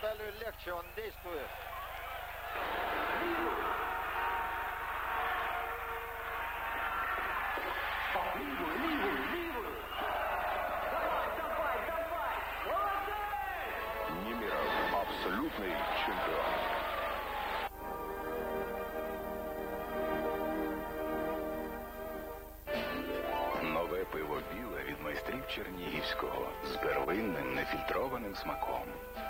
Виталию легче, он действует. Німіров абсолютний чемпіон. Нове Пиво біле від майстрів Чернігівського з первинним нефільтрованим смаком.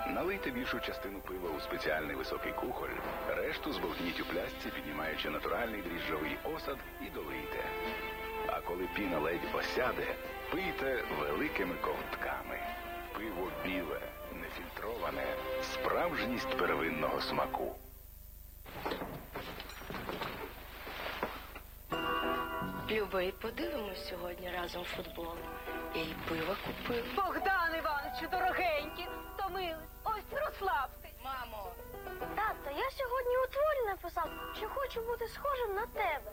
Налийте більшу частину пива у спеціальний високий кухоль, решту збовтніть у плясці, піднімаючи натуральний дріжджовий осад і долийте. А коли піна ледь осяде, пийте великими ковтками. Пиво біле, нефільтроване, справжність первинного смаку. Любий, подивимось сьогодні разом футбол. І пиво купив. Богдан Івановичу, дорогенький, втомились. Ось розслабтесь. Мамо, Тато, я сьогодні у творі написав, що хочу бути схожим на тебе.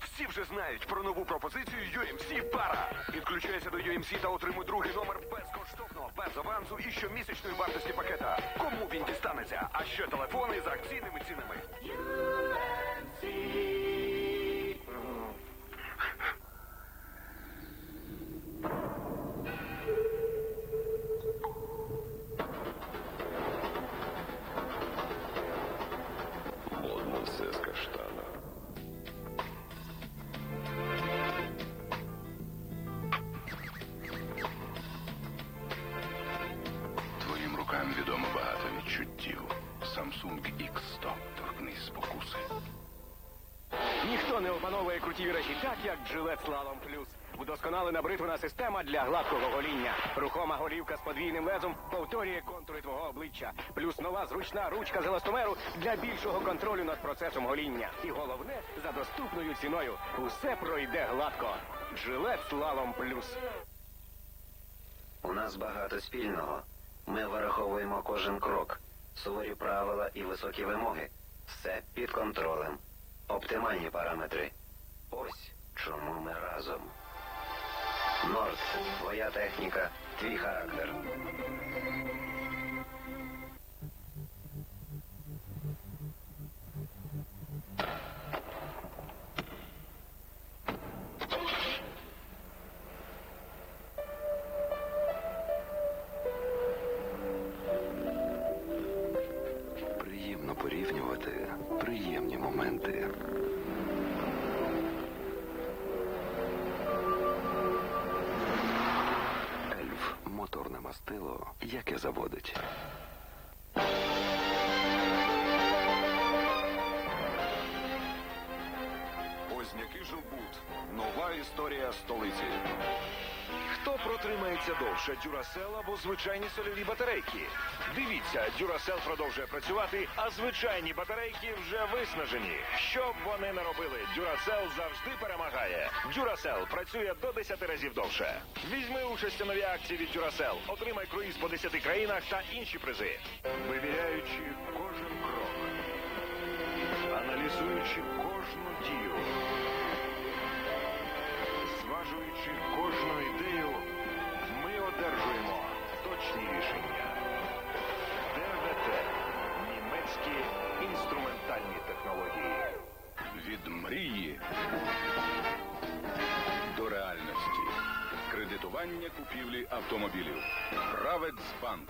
Всі вже знають про нову пропозицію UMC Пара. Підключайся до UMC та отримуй другий номер безкоштовно, без авансу і щомісячної вартості пакета. Кому він дістанеться? А ще телефони з акційними цінами. Ніхто не опановує круті речі так, як Gillette Slalom Plus. Удосконалена бритвена система для гладкого гоління. Рухома голівка з подвійним лезом повторює контури твого обличчя. Плюс нова зручна ручка з еластомеру для більшого контролю над процесом гоління. І головне, за доступною ціною. Усе пройде гладко. Gillette Slalom Plus. У нас багато спільного. Ми вираховуємо кожен крок, суворі правила і високі вимоги. Все під контролем. Оптимальні параметри. Ось чому ми разом. Норд, твоя техніка, твій характер. Приємно порівнювати приємні моменти. Ельф моторне мастило, яке заводить. Познякий Жилбут. Нова історія столиці. Хто протримається довше, Дюрасел або звичайні сольові батарейки? Дивіться, Дюрасел продовжує працювати, а звичайні батарейки вже виснажені. Що б вони не робили, Дюрасел завжди перемагає. Дюрасел працює до 10 разів довше. Візьми участь у новій акції від Дюрасел. Отримай круїз по 10 країнах та інші призи. Вивіряючи кожен крок, аналізуючи кожну дію. Зважуючи кожну інструментальні технології. Від мрії до реальності. Кредитування купівлі автомобілів. Правецбанк.